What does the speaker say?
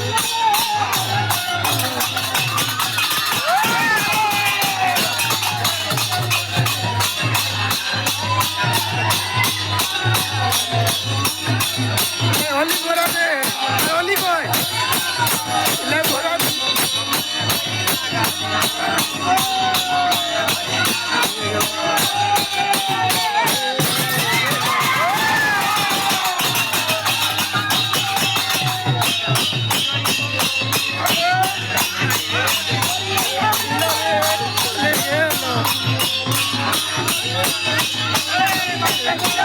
ને. Hey,